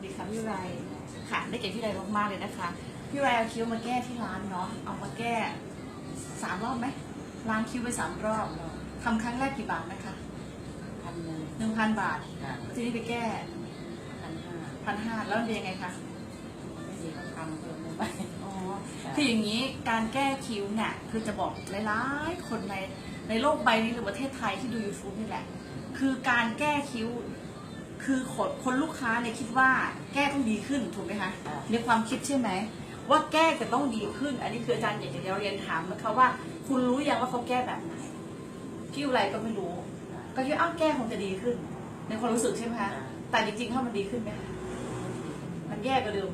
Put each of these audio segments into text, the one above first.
วัสดีค่ะพี่ไรค่ะได้เก็บพี่ไรมากๆเลยนะคะ พี่ไรเอาคิ้วมาแก้ที่ร้านเนาะเอามาแก้สามรอบไหมล้างคิ้วไปสามรอบทำครั้งแรกกี่บาทนะคะพันหนึ่งหนึ่งพันบาทค่ะทีนี้ไปแก้พันห้าพันห้าแล้วมันเป็นยังไงคะไม่ดีก็ทำเพิ่มไม่ไปอ๋อคืออย่างนี้การแก้คิ้วเนี่ยคือจะบอกหลายๆคนในในโลกใบนี้หรือประเทศไทยที่ดู YouTube นี่แหละ คือการแก้คิ้ว คือคนคนลูกค้าเนี่ยคิดว่าแก้ต้องดีขึ้นถูกไหมคะค่ะในความคิดใช่ไหมว่าแก้จะต้องดีขึ้น อันนี้คืออาจารย์อยากจะเรียนถามนะคะว่า คุณรู้ยังว่าเขาแก้แบบไหนคิ้วอะไรก็ไม่รู้ ก็คิดว่าอ้าวแก้คงจะดีขึ้น ในความรู้สึกใช่ไหมคะแต่จริงๆถ้ามันดีขึ้นไหมคะมันแย่กว่าเดิม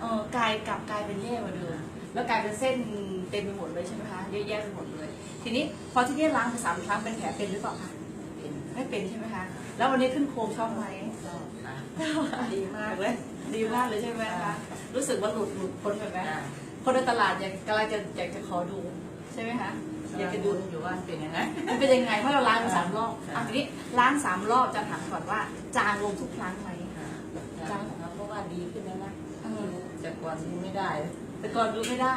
เออกลายกลับกลายเป็นแย่กว่าเดิมแล้วกลายเป็นเส้นเต็มไปหมดเลยใช่ไหมคะเยอะแยะไปหมดเลย ทีนี้พอที่นี่ล้างไปสามครั้งเป็นแผลเป็นหรือเปล่าคะเป็น ไม่เป็นใช่ไหมคะ แล้ววันนี้ขึ้นโครงชอบไหมชอบค่ะดีมากเลยดีมากเลยใช่ไหมคะรู้สึกว่าหลุดหลุดพ้นไปไหมค่ะคนในตลาดอยากกำลังจะอยากจะขอดูใช่ไหมคะอยากจะดูอยู่ว่าเป็นยังไงมันเป็นยังไงเพราะเราล้างไปสามรอบค่ะอะทีนี้ล้างสามรอบจะถามก่อนว่า จางลงทุกครั้งไหมค่ะจังเพราะว่าดีขึ้นแล้วนะเออจากก่อนที่ไม่ได้แต่ก่อนดูไม่ได้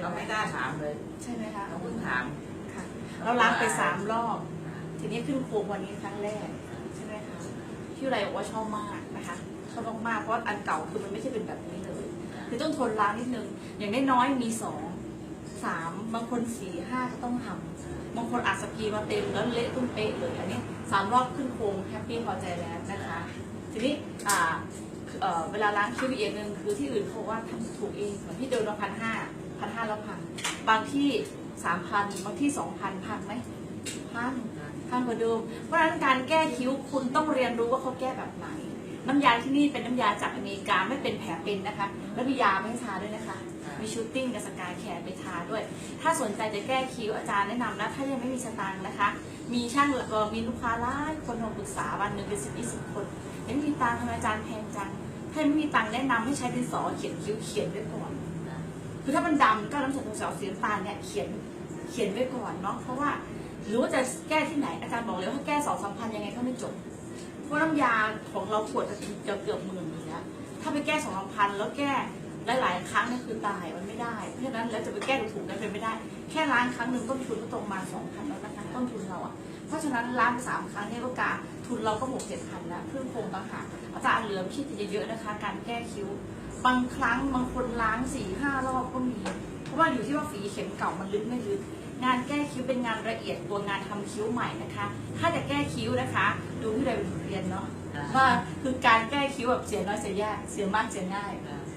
เขาไม่ได้ถามเลย ใช่ไหมคะเขาเพิ่งถามค่ะเราล้างไปสามรอบ ทีนี้ขึ้นโครงวันนี้ครั้งแรกใช่ไหมคะที่ไรบอกว่าชอบมากนะคะชอบมากๆเพราะอันเก่าคือมันไม่ใช่เป็นแบบนี้เลย คือต้องทนล้างนิดนึง อย่างน้อยๆมีสองสามบางคนสี่ห้าก็ต้องทำบางคนอัดสกีมาเต็มแล้วเละตุ้มเป๊ะเลยอันนี้สามรอบขึ้นโครงแฮปปี้พอใจแล้วนะคะ ทีนี้อ่าเวลาล้างคิ้วอีกอย่างหนึ่งคือที่อื่นเขาบอกว่าทำถูกเองเหมือนที่เดินมาพันห้าพันห้าแล้วพันบางที่สามพันบางที่สองพันพันไหมพัน พันกว่าเดิมเพราะฉะนั้นการแก้คิ้วคุณต้องเรียนรู้ว่าเขาแก้แบบไหน น้ำยาที่นี่เป็นน้ำยาจากอเมริกาไม่เป็นแผลเป็นนะคะ แล้วมียาไม่ให้ทาด้วยนะคะ มีชูตติ้งกับสกายแคร์ไปทาด้วย ถ้าสนใจจะแก้คิ้วอาจารย์แนะนำนะ ถ้ายังไม่มีสตางค์นะคะ มีช่างเอ่อมีลูกค้าหลายคนมาปรึกษาวันหนึ่งเป็นสิบยี่สิบคนยังไม่มีตังค์ทำไมอาจารย์แพงจังถ้าไม่มีตังค์แนะนำให้ใช้ดินสอเขียนคิ้วเขียนไว้ก่อนคือถ้ามันดำก็น้ำส้มสาวสีน้ำตาลเนี่ยเขียนเขียนไว้ก่อนเนาะเพราะว่า หรือว่าจะแก้ที่ไหนอาจารย์บอกเลยว่าถ้าแก้สองสามพันยังไงก็ไม่จบ เพราะน้ำยาของเราขวดจะเกือบเกือบหมื่นอยู่แล้วถ้าไปแก้สองสามพันแล้วแก้หลายๆครั้งนี่คือตายมันไม่ได้ เพราะฉะนั้นแล้วจะไปแก้ถูกๆนั้นเป็นไม่ได้ แค่ล้างครั้งหนึ่งต้นทุนก็ตกมาสองพันแล้วนะคะต้นทุนเราอะเพราะฉะนั้นล้างสามครั้งเนี่ยก็กาทุนเราก็หกเจ็ดพันแล้วเครื่องโครงต่างหากอาจารย์เหลือคิดจะเยอะๆนะคะ การแก้คิ้ว บางครั้งบางคนล้างสี่ห้ารอบก็มี เพราะว่าอยู่ที่ว่าฝีเข็มเก่ามันลึกไม่ลึก งานแก้คิ้วเป็นงานละเอียดตัวงานทำคิ้วใหม่นะคะ ถ้าจะแก้คิ้วนะคะ ดูที่เราเป็นบทเรียนเนาะว่าคือการแก้คิ้วแบบเสียน้อยเสียยากเสียมากเสียง่าย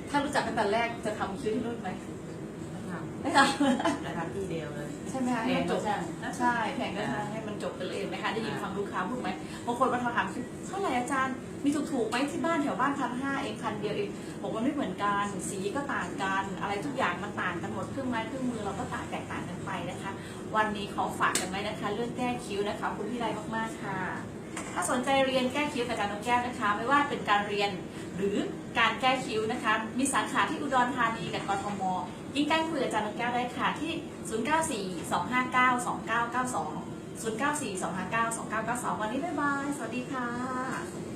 ถ้ารู้จักกันแต่แรกจะทำคิ้วที่นู่นไหมไม่ทำนะคะที่เดียวเลยใช่ไหมคะแพให้งมันจก็บช่างใช่แพงก็ทางให้มันจบไปเลย ไหมคะได้ยินฟังลูกไหมบางคนมาถามคือเท่าไหร่อาจารย์มีถูกๆไหมที่บ้านแถวบ้านพันห้าเองพันเดียวเองบอกว่าไม่เหมือนกันสีก็ต่างกัน อะไรทุกอย่างมันต่างกันหมดเครื่องไม้เครื่องมือเราก็ต่างแตกต่างกันไปนะคะ วันนี้ขอฝากกันไว้นะคะ เรื่องแก้คิ้วนะคะคุณพี่ไรมากๆค่ะ ถ้าสนใจเรียนแก้คิ้วกับอาจารย์นกแก้วนะคะ ไม่ว่าเป็นการเรียนหรือการแก้คิ้วนะคะ มีสาขาที่อุดรธานีกับกทมยิ่งใกล้คุยกับอาจารย์นกแก้วได้ค่ะที่ 0942592992 0942592992 วันนี้บ๊ายบาย สวัสดีค่ะ